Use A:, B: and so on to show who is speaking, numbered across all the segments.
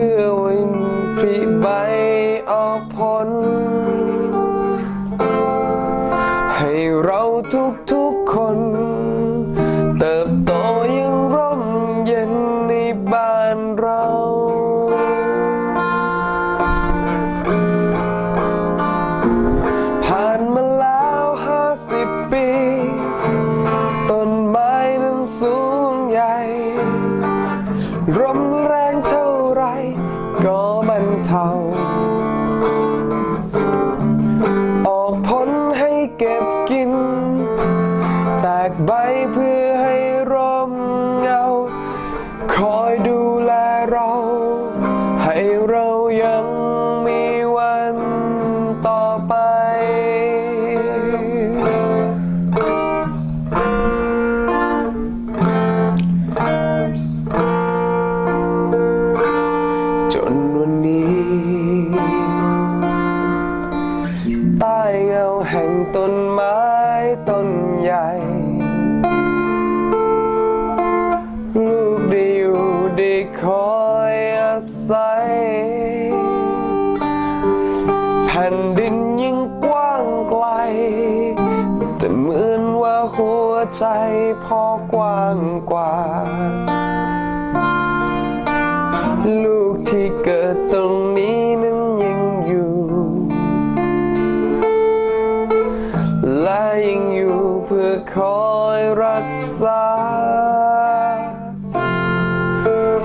A: พื่อวินผลิใบออกผล ให้เราทุกๆคน เติบโตอยังร่มเย็นในบ้านเราผ่านมาแล้วห้าสิบปี รรเทา ม้ต้นใหญ่ ลูกได้อยู่ได้คอยอาศัย แผ่นดินยิ่งกว้างไกล แต่เหมือนว่าหัวใจพ่อกว้างกว่า ลูกที่เกิดตรงนี้ คอยรักษา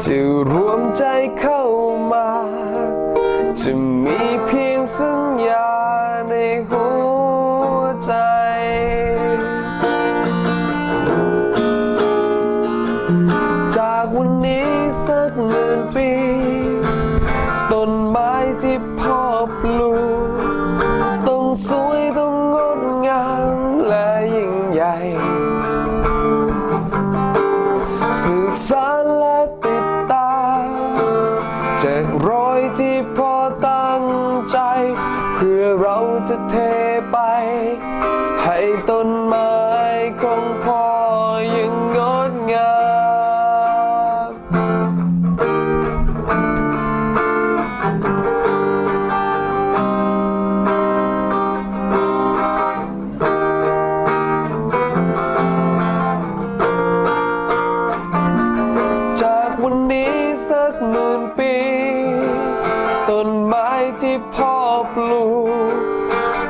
A: จะรวมใจเข้ามา จะมีเพียงสัญญาในหัวใจ จากวันนี้สักหมื่นปี ต้นไม้ที่พ่อปลูก สานและติดตาเจากรอยที่พ่อตั้งใจ เพื่อเราจะเทไป ให้ต้น หมื่นปี ต้นไม้ที่พ่อปลูก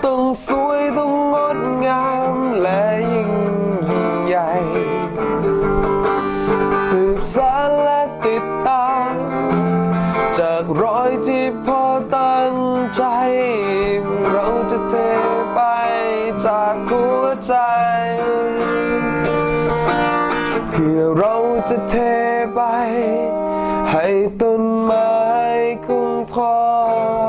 A: ต้องสวยต้องงดงามและยิ่งยิ่งใหญ่ สืบสานและติดตาม จากรอยที่พ่อตั้งใจ เราจะเทไปจากหัวใจเพื่อเราจะเทไป ให้ต้นไม้คุ้มครอง